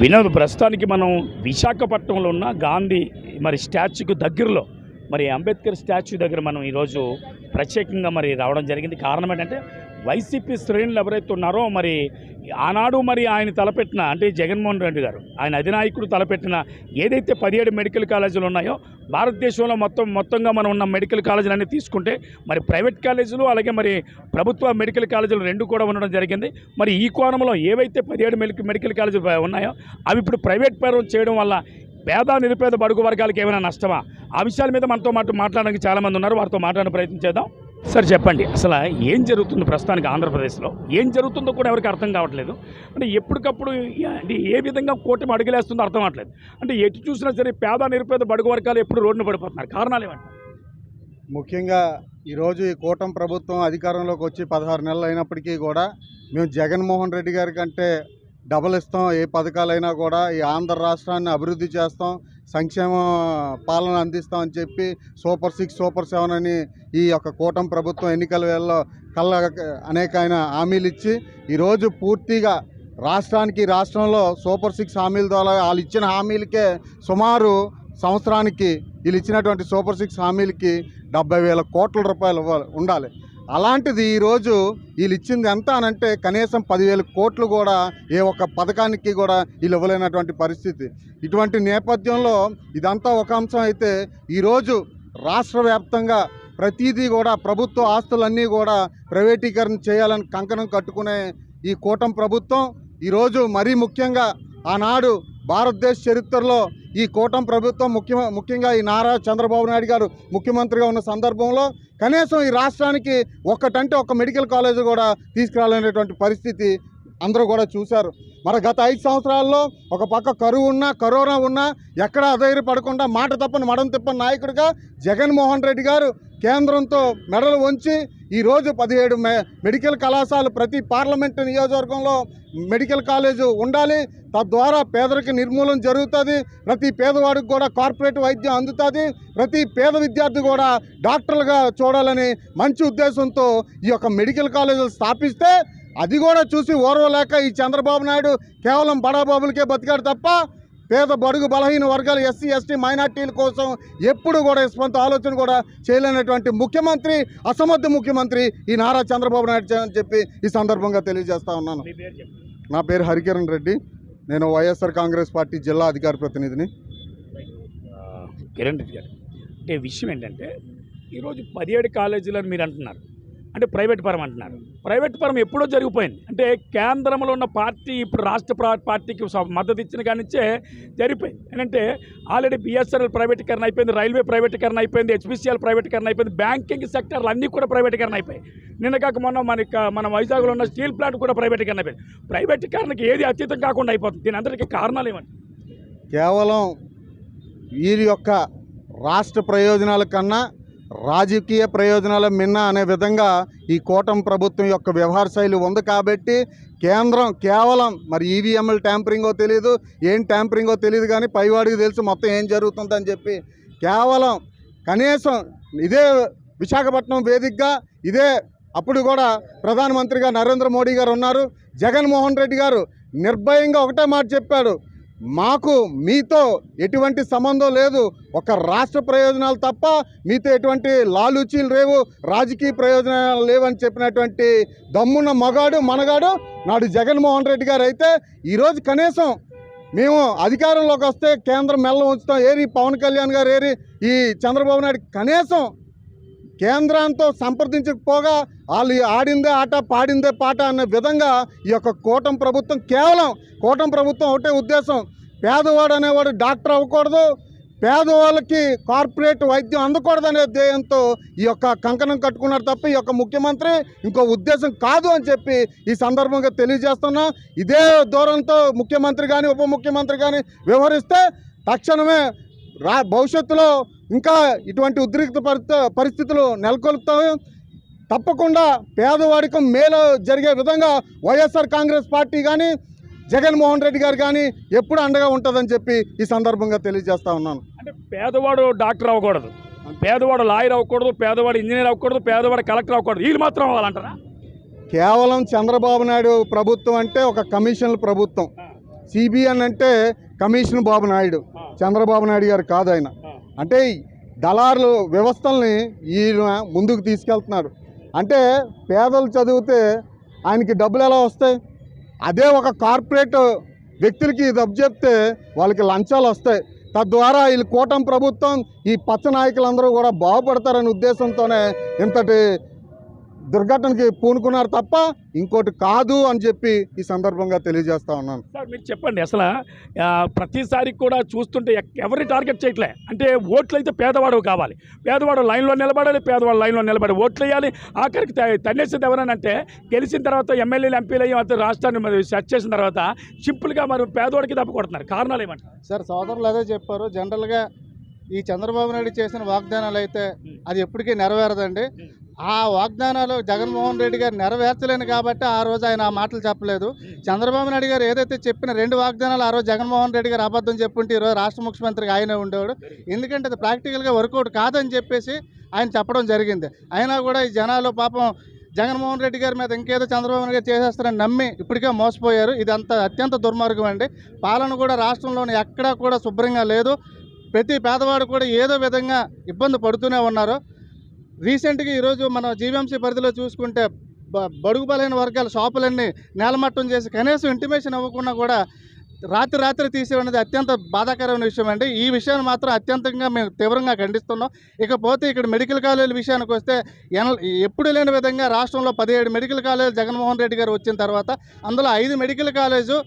వినోద్ ప్రస్తుతానికి మనం విశాఖపట్నంలో ఉన్న గాంధీ మరి స్టాచ్యూకు దగ్గరలో మరి అంబేద్కర్ స్టాచ్యూ దగ్గర మనం ఈరోజు ప్రత్యేకంగా మరి రావడం జరిగింది. కారణం ఏంటంటే వైసీపీ శ్రేణులు ఎవరైతే ఉన్నారో మరి ఆనాడు మరి ఆయన తలపెట్టిన అంటే జగన్మోహన్ రెడ్డి గారు ఆయన అధినాయకుడు తలపెట్టిన ఏదైతే పదిహేడు మెడికల్ కాలేజీలు ఉన్నాయో భారతదేశంలో మొత్తం మొత్తంగా మనం ఉన్న మెడికల్ కాలేజీలన్నీ తీసుకుంటే మరి ప్రైవేట్ కాలేజీలు అలాగే మరి ప్రభుత్వ మెడికల్ కాలేజీలు రెండు కూడా ఉండడం జరిగింది. మరి ఈ కోణంలో ఏవైతే పదిహేడు మెడికల్ మెడికల్ కాలేజీలు ఉన్నాయో అవి ఇప్పుడు ప్రైవేట్ పరం చేయడం వల్ల పేద నిరుపేద బడుగు వర్గాలకు ఏమైనా నష్టమా? ఆ విషయాల మీద మనతో మాట్లాడడానికి చాలామంది ఉన్నారు. వారితో మాట్లాడే ప్రయత్నం చేద్దాం. సార్ చెప్పండి. అసలు ఏం జరుగుతుంది ప్రస్తుతానికి ఆంధ్రప్రదేశ్లో? ఏం జరుగుతుందో కూడా ఎవరికి అర్థం కావట్లేదు. అంటే ఎప్పటికప్పుడు అంటే ఏ విధంగా కూటమి అడుగులేస్తుందో అర్థం కావట్లేదు. అంటే ఎటు చూసినా సరే పేద నిరుపేద బడుగు వర్గాలు ఎప్పుడు రోడ్డున పడిపోతున్నారు. కారణాలు ఏమంటారు? ముఖ్యంగా ఈరోజు ఈ కూటమి ప్రభుత్వం అధికారంలోకి వచ్చి పదహారు నెలలు అయినప్పటికీ కూడా మేము జగన్మోహన్ రెడ్డి గారి కంటే డబల్ ఇస్తాం. ఏ పథకాలైనా కూడా ఈ ఆంధ్ర రాష్ట్రాన్ని అభివృద్ధి చేస్తాం. సంక్షేమ పాలన అందిస్తామని చెప్పి సూపర్ సిక్స్ సూపర్ సెవెన్ అని ఈ యొక్క కూటమి ప్రభుత్వం ఎన్నికల వేళలో కళ్ళ అనేకమైన హామీలు ఇచ్చి ఈరోజు పూర్తిగా రాష్ట్రానికి రాష్ట్రంలో సూపర్ సిక్స్ హామీల ద్వారా వాళ్ళు ఇచ్చిన హామీలకే సుమారు సంవత్సరానికి వీళ్ళు ఇచ్చినటువంటి సూపర్ సిక్స్ హామీలకి డెబ్బై వేల కోట్ల రూపాయలు ఉండాలి. అలాంటిది ఈరోజు వీళ్ళు ఇచ్చింది ఎంత అనంటే కనీసం పదివేల కోట్లు కూడా ఏ ఒక్క పథకానికి కూడా వీళ్ళు ఇవ్వలేనటువంటి పరిస్థితి. ఇటువంటి నేపథ్యంలో ఇదంతా ఒక అంశం అయితే ఈరోజు రాష్ట్ర వ్యాప్తంగా ప్రతిదీ కూడా ప్రభుత్వ ఆస్తులన్నీ కూడా ప్రైవేటీకరణ చేయాలని కంకణం కట్టుకునే ఈ కూటమి ప్రభుత్వం ఈరోజు మరీ ముఖ్యంగా ఆనాడు భారతదేశ చరిత్రలో ఈ కూటమి ప్రభుత్వం ముఖ్య ముఖ్యంగా ఈ నారా చంద్రబాబు నాయుడు గారు ముఖ్యమంత్రిగా ఉన్న సందర్భంలో కనీసం ఈ రాష్ట్రానికి ఒక్కటంటే ఒక మెడికల్ కాలేజ్ కూడా తీసుకురాలనేటువంటి పరిస్థితి అందరూ కూడా చూశారు. మరి గత ఐదు సంవత్సరాల్లో ఒక పక్క కరువు ఉన్నా కరోనా ఉన్నా ఎక్కడా అధైర్యపడకుండా మాట తప్పని మడం తిప్పని నాయకుడిగా జగన్మోహన్ రెడ్డి గారు కేంద్రంతో మెడలు వంచి ఈరోజు పదిహేడు మె మెడికల్ కళాశాలలు ప్రతి పార్లమెంటు నియోజకవర్గంలో మెడికల్ కాలేజు ఉండాలి. తద్వారా పేదరికి నిర్మూలన జరుగుతుంది. ప్రతి పేదవాడికి కూడా కార్పొరేట్ వైద్యం అందుతుంది. ప్రతి పేద విద్యార్థి కూడా డాక్టర్లుగా చూడాలని మంచి ఉద్దేశంతో ఈ యొక్క మెడికల్ కాలేజీలు స్థాపిస్తే అది కూడా చూసి ఓర్వలేక ఈ చంద్రబాబు నాయుడు కేవలం బడాబాబులకే బతికాడు తప్ప పేద బడుగు బలహీన వర్గాలు ఎస్సీ ఎస్టీ మైనార్టీల కోసం ఎప్పుడు కూడా స్వంత ఆలోచన కూడా చేయలేనటువంటి ముఖ్యమంత్రి అసమర్థ ముఖ్యమంత్రి ఈ నారా చంద్రబాబు నాయుడు అని చెప్పి ఈ సందర్భంగా తెలియజేస్తా ఉన్నాను. నా పేరు హరికిరణ్ రెడ్డి. నేను వైఎస్ఆర్ కాంగ్రెస్ పార్టీ జిల్లా అధికార ప్రతినిధిని. కిరణ్ రెడ్డి గారు. అంటే విషయం ఏంటంటే ఈరోజు పదిహేడు కాలేజీలని మీరు అంటున్నారు. అంటే ప్రైవేట్ పరం అంటున్నారు. ప్రైవేట్ పరం ఎప్పుడో జరిగిపోయింది. అంటే కేంద్రంలో ఉన్న పార్టీ ఇప్పుడు రాష్ట్ర పార్టీకి మద్దతు ఇచ్చిన కానిచ్చే జరిగిపోయింది. ఏంటంటే ఆల్రెడీ బిఎస్ఎన్ఎల్ ప్రైవేటీకరణ అయిపోయింది రైల్వే ప్రైవేటీకరణ అయిపోయింది హెచ్పిసిఎల్ ప్రైవేటీకరణ అయిపోయింది బ్యాంకింగ్ సెక్టర్లు అన్నీ కూడా ప్రైవేటీకరణ అయిపోయాయి. నిన్న కాక మొన్న మన మన వైజాగ్లో ఉన్న స్టీల్ ప్లాంట్ కూడా ప్రైవేటీకరణ అయిపోయింది. ప్రైవేటీకరణకి ఏది అతీతం కాకుండా అయిపోతుంది. దీని అందరికీ కారణాలు ఏమండి? కేవలం వీరి యొక్క రాష్ట్ర ప్రయోజనాల కన్నా రాజకీయ ప్రయోజనాల మిన్న అనే విధంగా ఈ కూటమి ప్రభుత్వం యొక్క వ్యవహార శైలి ఉంది కాబట్టి కేంద్రం కేవలం మరి ఈవీఎంఎల్ ట్యాంపరింగో తెలియదు ఏం ట్యాంపరింగో తెలియదు కానీ పైవాడికి తెలుసు మొత్తం ఏం జరుగుతుందని చెప్పి కేవలం కనీసం ఇదే విశాఖపట్నం వేదికగా ఇదే అప్పుడు కూడా ప్రధానమంత్రిగా నరేంద్ర మోడీ గారు ఉన్నారు. జగన్మోహన్ రెడ్డి గారు నిర్భయంగా ఒకటే మాట చెప్పాడు మాకు మీతో ఎటువంటి సంబంధం లేదు. ఒక రాష్ట్ర ప్రయోజనాలు తప్ప మీతో ఎటువంటి లాలుచీలు లేవు. రాజకీయ ప్రయోజనాలు లేవని చెప్పినటువంటి దమ్మున్న మగాడు మనగాడు నాడు జగన్మోహన్ రెడ్డి గారు అయితే ఈరోజు కనీసం మేము అధికారంలోకి వస్తే కేంద్రం మెల్ల ఉంచుతాం. ఏరి పవన్ కళ్యాణ్ గారు ఏరి ఈ చంద్రబాబు నాయుడు కనీసం కేంద్రంతో సంప్రదించకపోగా వాళ్ళు ఆడిందే ఆట పాడిందే పాట అనే విధంగా ఈ యొక్క కూటమి ప్రభుత్వం కేవలం కూటమి ప్రభుత్వం ఒకటే ఉద్దేశం. పేదవాడు అనేవాడు డాక్టర్ అవ్వకూడదు. పేదవాళ్ళకి కార్పొరేట్ వైద్యం అందకూడదు అనే ధ్యేయంతో ఈ యొక్క కంకణం కట్టుకున్నారు తప్ప ఈ యొక్క ముఖ్యమంత్రి ఇంకో ఉద్దేశం కాదు అని చెప్పి ఈ సందర్భంగా తెలియజేస్తున్నా. ఇదే దూరంతో ముఖ్యమంత్రి కానీ ఉప ముఖ్యమంత్రి కానీ వ్యవహరిస్తే తక్షణమే రా భవిష్యత్తులో ఇంకా ఇటువంటి ఉద్రిక్త పరిస్థితులు నెలకొల్పుతాము తప్పకుండా పేదవాడికి మేలు జరిగే విధంగా వైఎస్ఆర్ కాంగ్రెస్ పార్టీ కానీ జగన్మోహన్ రెడ్డి గారు కానీ ఎప్పుడు అండగా ఉంటుందని చెప్పి ఈ సందర్భంగా తెలియజేస్తా ఉన్నాను. అంటే పేదవాడు డాక్టర్ అవ్వకూడదు. పేదవాడు లాయర్ అవ్వకూడదు పేదవాడు ఇంజనీర్ అవ్వకూడదు పేదవాడు కలెక్టర్ అవ్వకూడదు. వీళ్ళు మాత్రం అవ్వాలంటారా? కేవలం చంద్రబాబు నాయుడు ప్రభుత్వం అంటే ఒక కమిషన్ల ప్రభుత్వం. సిబిఎన్ అంటే కమిషన్ బాబు నాయుడు. చంద్రబాబు నాయుడు గారు కాదు ఆయన. అంటే దళారులు వ్యవస్థల్ని ఈయన ముందుకు తీసుకెళ్తున్నారు. అంటే పేదలు చదివితే ఆయనకి డబ్బులు ఎలా వస్తాయి? అదే ఒక కార్పొరేట్ వ్యక్తులకి దెబ్బ చెప్తే వాళ్ళకి లంచాలు వస్తాయి. తద్వారా వీళ్ళు కూటమి ప్రభుత్వం ఈ పచ్చ నాయకులందరూ కూడా బాగుపడతారనే ఉద్దేశంతోనే ఇంతటి దుర్ఘటనకి పూనుకున్నారు తప్ప ఇంకోటి కాదు అని చెప్పి ఈ సందర్భంగా తెలియజేస్తా ఉన్నాను. సార్ మీరు చెప్పండి. అసలు ప్రతిసారి కూడా చూస్తుంటే ఎవరిని టార్గెట్ చేయట్లే? అంటే ఓట్లు అయితే పేదవాడు కావాలి. పేదవాడు లైన్లో నిలబడాలి పేదవాడు లైన్లో నిలబడి ఓట్లు వేయాలి. ఆఖరికి త- తన్నేసేది ఎవరనంటే గెలిచిన తర్వాత ఎమ్మెల్యేలు ఎంపీలు అయ్యి రాష్ట్రాన్ని మరి సెట్ చేసిన తర్వాత సింపుల్గా మరి పేదవాడికి తప్పు కొడుతున్నారు. కారణాలు ఏమంటారు? సార్ సోదరులు అదే చెప్పారు. జనరల్గా ఈ చంద్రబాబు నాయుడు చేసిన వాగ్దానాలు అయితే అది ఎప్పటికీ నెరవేరదండి. ఆ వాగ్దానాలు జగన్మోహన్ రెడ్డి గారు నెరవేర్చలేను కాబట్టి ఆ రోజు ఆయన ఆ మాటలు చెప్పలేదు. చంద్రబాబు నాయుడు గారు ఏదైతే చెప్పిన రెండు వాగ్దానాలు ఆ రోజు జగన్మోహన్ రెడ్డి గారు అబద్ధం చెప్పుంటే ఈరోజు రాష్ట్ర ముఖ్యమంత్రిగా ఆయనే ఉండేవాడు. ఎందుకంటే అది ప్రాక్టికల్గా వర్కౌట్ కాదని చెప్పేసి ఆయన చెప్పడం జరిగింది. అయినా కూడా ఈ జనాలు పాపం జగన్మోహన్ రెడ్డి గారి మీద ఇంకేదో చంద్రబాబు నాయుడు గారు చేసేస్తారని నమ్మి ఇప్పటికే మోసపోయారు. ఇది అంత అత్యంత దుర్మార్గం అండి. పాలన కూడా రాష్ట్రంలోని ఎక్కడా కూడా శుభ్రంగా లేదు. ప్రతి పేదవాడు కూడా ఏదో విధంగా ఇబ్బంది పడుతూనే ఉన్నారు. రీసెంట్గా ఈరోజు మన జీవీఎంసీ పరిధిలో చూసుకుంటే బడుగు బలైన వర్గాల షాపులన్నీ నేలమట్టం చేసి కనీసం ఇంటిమేషన్ ఇవ్వకుండా కూడా రాత్రి రాత్రి తీసేవనేది అత్యంత బాధాకరమైన విషయం అండి ఈ విషయాన్ని మాత్రం అత్యంతంగా మేము తీవ్రంగా ఖండిస్తున్నాం. ఇకపోతే ఇక్కడ మెడికల్ కాలేజీల విషయానికి వస్తే ఎన- ఎప్పుడు లేని విధంగా రాష్ట్రంలో పదిహేడు మెడికల్ కాలేజీలు జగన్మోహన్ రెడ్డి గారు వచ్చిన తర్వాత అందులో ఐదు మెడికల్ కాలేజు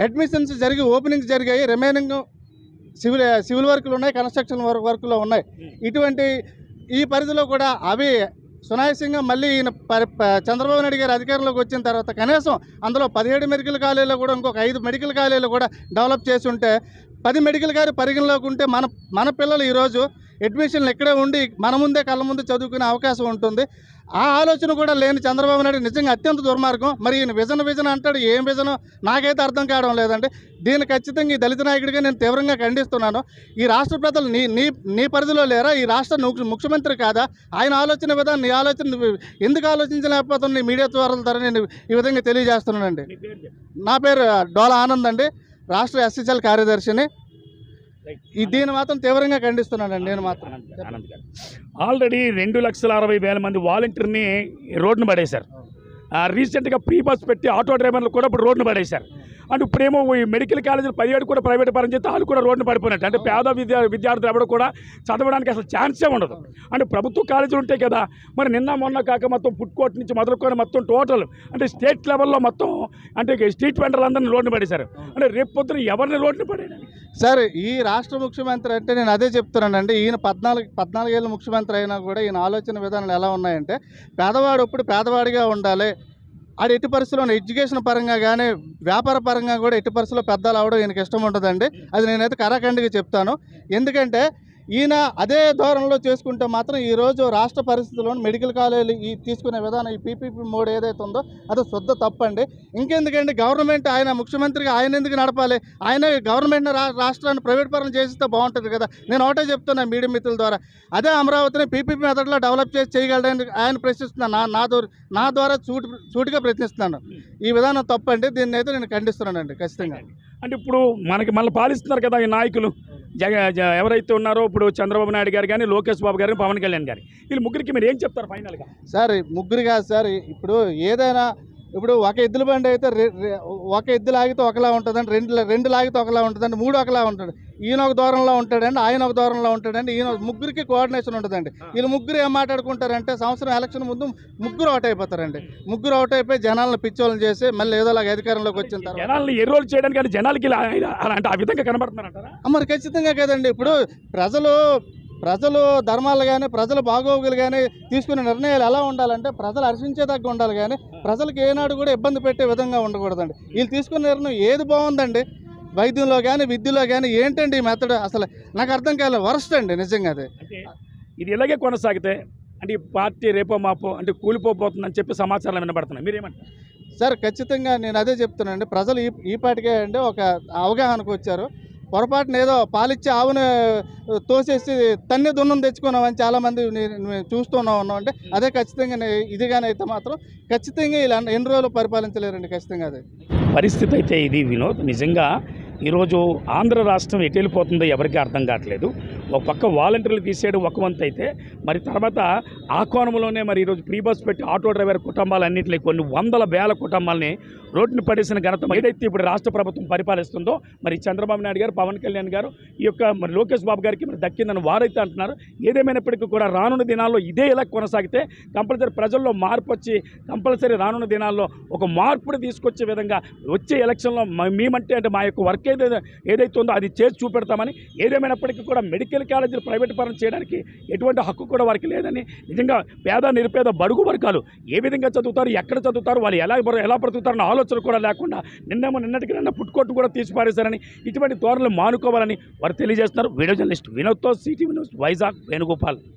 అడ్మిషన్స్ జరిగి ఓపెనింగ్స్ జరిగాయి. రిమైనింగ్ సివిల్ సివిల్ వర్కులు ఉన్నాయి కన్స్ట్రక్షన్ వర్క్ వర్కులు ఉన్నాయి. ఇటువంటి ఈ పరిధిలో కూడా అవి సునాయాసంగా మళ్ళీ ఈయన ప- చంద్రబాబు నాయుడు గారు అధికారంలోకి వచ్చిన తర్వాత కనీసం అందులో పదిహేడు మెడికల్ కాలేజీలో కూడా ఇంకొక ఐదు మెడికల్ కాలేజీలు కూడా డెవలప్ చేసి ఉంటే పది మెడికల్ గారి పరిగణలోకి ఉంటే మన మన పిల్లలు ఈరోజు అడ్మిషన్లు ఇక్కడే ఉండి మన ముందే కళ్ళ ముందు చదువుకునే అవకాశం ఉంటుంది. ఆ ఆలోచన కూడా లేని చంద్రబాబు నాయుడు నిజంగా అత్యంత దుర్మార్గం. మరి ఈయన విజన్ విజన్ అంటాడు ఏం విజన్ నాకైతే అర్థం కావడం లేదండి. దీన్ని ఖచ్చితంగా ఈ దళిత నాయకుడిగా నేను తీవ్రంగా ఖండిస్తున్నాను. ఈ రాష్ట్ర ప్రజలు నీ నీ నీ పరిధిలో లేరా? ఈ రాష్ట్ర ముఖ్యమంత్రి కాదా? ఆయన ఆలోచన విధానం నీ ఆలోచన ఎందుకు ఆలోచించలేకపోతున్నా నీ మీడియా ద్వారా ద్వారా నేను ఈ విధంగా తెలియజేస్తున్నానండి. నా పేరు డోలా ఆనంద్ అండి రాష్ట్ర ఎస్ఎస్ఎల్ కార్యదర్శిని. దీన్ని మాత్రం తీవ్రంగా ఖండిస్తున్నానండి నేను మాత్రం. ఆల్రెడీ రెండు లక్షల అరవై వేల మంది వాలంటీర్ని రోడ్డును పడేశారు. రీసెంట్గా ప్రీ బస్ పెట్టి ఆటో డ్రైవర్లు కూడా ఇప్పుడు రోడ్డును పడేశారు. అంటే ఇప్పుడేమో ఈ మెడికల్ కాలేజీలు పదిహేడు కూడా ప్రైవేట్ పరం చేస్తే వాళ్ళు కూడా రోడ్డు పడిపోయినట్టు. అంటే పేద విద్యా విద్యార్థులు ఎవరు కూడా చదవడానికి అసలు ఛాన్సే ఉండదు. అంటే ప్రభుత్వ కాలేజీలు ఉంటాయి కదా మరి నిన్న మొన్న కాక మొత్తం ఫుడ్ కోర్ట్ నుంచి మొదలుకొని మొత్తం టోటల్ అంటే స్టేట్ లెవెల్లో మొత్తం అంటే స్ట్రీట్ వెండర్లు అందరినీ రోడ్డు పడేశారు. అంటే రేపు పొద్దున ఎవరిని రోడ్డు పడేయడానికి సార్ ఈ రాష్ట్ర ముఖ్యమంత్రి అంటే నేను అదే చెప్తున్నానండి. ఈయన పద్నాలుగు పద్నాలుగేళ్ళ ముఖ్యమంత్రి అయినా కూడా ఈయన ఆలోచన విధానాలు ఎలా ఉన్నాయంటే పేదవాడు ఇప్పుడు పేదవాడిగా ఉండాలి. ఆడు ఎట్టి పరిస్థితుల్లో ఎడ్యుకేషన్ పరంగా కానీ వ్యాపార పరంగా కూడా ఎట్టి పరిస్థితుల్లో పెద్దలు అవడం ఈయనకి ఇష్టం ఉంటుందండి. అది నేనైతే కరాఖండిగా చెప్తాను. ఎందుకంటే ఈయన అదే ధోరణిలో చేసుకుంటే మాత్రం ఈరోజు రాష్ట్ర పరిస్థితుల్లో మెడికల్ కాలేజీలు ఈ తీసుకునే విధానం ఈ పీపీపీ మోడ్ ఏదైతే ఉందో అది శుద్ధ తప్పండి. ఇంకెందుకండి? గవర్నమెంట్ ఆయన ముఖ్యమంత్రిగా ఆయన ఎందుకు నడపాలి? ఆయన గవర్నమెంట్ రాష్ట్రాన్ని ప్రైవేట్ పరం చేస్తే బాగుంటుంది కదా. నేను ఒకటే చెప్తున్నా మీడియా మిత్రుల ద్వారా. అదే అమరావతిని పీపీపీ మెథడ్లో డెవలప్ చేసి చేయగలడని ఆయన ప్రశ్నిస్తున్నాను నా నా ద్వారా నా ద్వారా చూటు చూటుగా ప్రశ్నిస్తున్నాను. ఈ విధానం తప్పండి. దీన్ని అయితే నేను ఖండిస్తున్నానండి. ఖచ్చితంగా. అంటే ఇప్పుడు మనకి మళ్ళీ పాలిస్తున్నారు కదా ఈ నాయకులు. జగ జ- ఎవరైతే ఉన్నారో ఇప్పుడు చంద్రబాబు నాయుడు గారు కానీ లోకేష్ బాబు గారు పవన్ కళ్యాణ్ గారు. వీళ్ళు ముగ్గురికి మీరు ఏం చెప్తారు ఫైనల్గా? సార్ ముగ్గురు కాదు సార్ ఇప్పుడు ఏదైనా ఇప్పుడు ఒక ఎద్దుల బండి అయితే ఒక ఎద్దు లాగితే ఒకలా ఉంటుందండి రెండు రెండు లాగితే ఒకలా ఉంటుందండి మూడు ఒకలా ఉంటుంది. ఈయన ఒక దూరంలో ఉంటాడండి ఆయన ఒక దూరంలో ఉంటాడండి ఈయన ముగ్గురికి కోఆర్డినేషన్ ఉంటుందండి. వీళ్ళు ముగ్గురు ఏం మాట్లాడుకుంటారంటే సంవత్సరం ఎలక్షన్ ముందు ముగ్గురు అవుట్ అయిపోతారండి. ముగ్గురు అవుట్ అయిపోయి జనాలను పిచ్చోళ్ళని చేసి మళ్ళీ ఏదోలాగా అధికారంలోకి వచ్చిన తర్వాత. జనాల్ని చేయడానికి కానీ జనాలకి అంటే ఆ విధంగా కనబడుతున్నారంటారా? ఆ, మరి ఖచ్చితంగా కదండి. ఇప్పుడు ప్రజలు ప్రజలు ధర్మాలు కానీ ప్రజల బాగోగులు కానీ తీసుకునే నిర్ణయాలు ఎలా ఉండాలంటే ప్రజలు హర్షించేదగ్గ ఉండాలి కానీ ప్రజలకు ఏనాడు కూడా ఇబ్బంది పెట్టే విధంగా ఉండకూడదండి. వీళ్ళు తీసుకునే నిర్ణయం ఏది బాగుందండి? వైద్యంలో కానీ విద్యలో కానీ ఏంటండి ఈ మెథడ్ అసలు నాకు అర్థం కాలేదు. వరస్ట్ అండి నిజంగా అది. ఇది ఇలాగే కొనసాగితే అంటే ఈ పార్టీ రేపో మాపో అంటే కూలిపోతుందని చెప్పి సమాచారాలు వినబడుతున్నాయి. మీరేమంటారు? సార్ ఖచ్చితంగా నేను అదే చెప్తున్నానండి. ప్రజలు ఈ ఈ పాటికే అండి ఒక అవగాహనకు వచ్చారు. పొరపాటున ఏదో పాలిచ్చి ఆవును తోసేసి తన్ని దున్నం తెచ్చుకున్నామని చాలామంది నే- మేము చూస్తూనే ఉన్నాం అంటే అదే ఖచ్చితంగా ఇదిగానైతే మాత్రం ఖచ్చితంగా ఇలా ఎన్ని రోజులు పరిపాలించలేరండి ఖచ్చితంగా అదే. పరిస్థితి అయితే ఇది వినోద్. నిజంగా ఈరోజు ఆంధ్ర రాష్ట్రం ఎటు వెళ్ళిపోతుందో ఎవరికీ అర్థం కావట్లేదు. ఒక పక్క వాలంటీర్లు తీసేయడం ఒక వంతు అయితే మరి తర్వాత ఆ కోణంలోనే మరి ఈరోజు ప్రీ బస్ పెట్టి ఆటో డ్రైవర్ కుటుంబాలన్నింటినీ కొన్ని వందల వేల కుటుంబాలని రోడ్డును పడేసిన ఘనత ఏదైతే ఇప్పుడు రాష్ట్ర ప్రభుత్వం పరిపాలిస్తుందో మరి చంద్రబాబు నాయుడు గారు పవన్ కళ్యాణ్ గారు ఈ యొక్క మరి లోకేష్ బాబు గారికి మరి దక్కిందని వారైతే అంటున్నారు. ఏదేమైనప్పటికీ కూడా రానున్న దినాల్లో ఇదే ఇలా కొనసాగితే కంపల్సరీ ప్రజల్లో మార్పు వచ్చి కంపల్సరీ రానున్న దినాల్లో ఒక మార్పుని తీసుకొచ్చే విధంగా వచ్చే ఎలక్షన్లో మ- మేమంటే అంటే మా యొక్క వర్కే ఏదైతే ఏదైతే ఉందో అది చేసి చూపెడతామని ఏదేమైనప్పటికీ కూడా మెడికల్ కాలేజీలు ప్రైవేట్ పరం చేయడానికి ఎటువంటి హక్కు కూడా వారికి లేదని నిజంగా పేద నిరుపేద బడుగు వర్గాలు ఏ విధంగా చదువుతారు ఎక్కడ చదువుతారు వాళ్ళు ఎలా ఎలా బ్రతుకుతారన్న ఆలోచన కూడా లేకుండా నిన్నేమో నిన్నటికి నిన్న పుట్టుకొట్టు కూడా తీసి పారేశారని ఇటువంటి ధోరణులు మానుకోవాలని వారు తెలియజేస్తున్నారు. వీడియో జర్నలిస్ట్ వినోద్తో సిటీ న్యూస్ వైజాగ్ వేణుగోపాల్.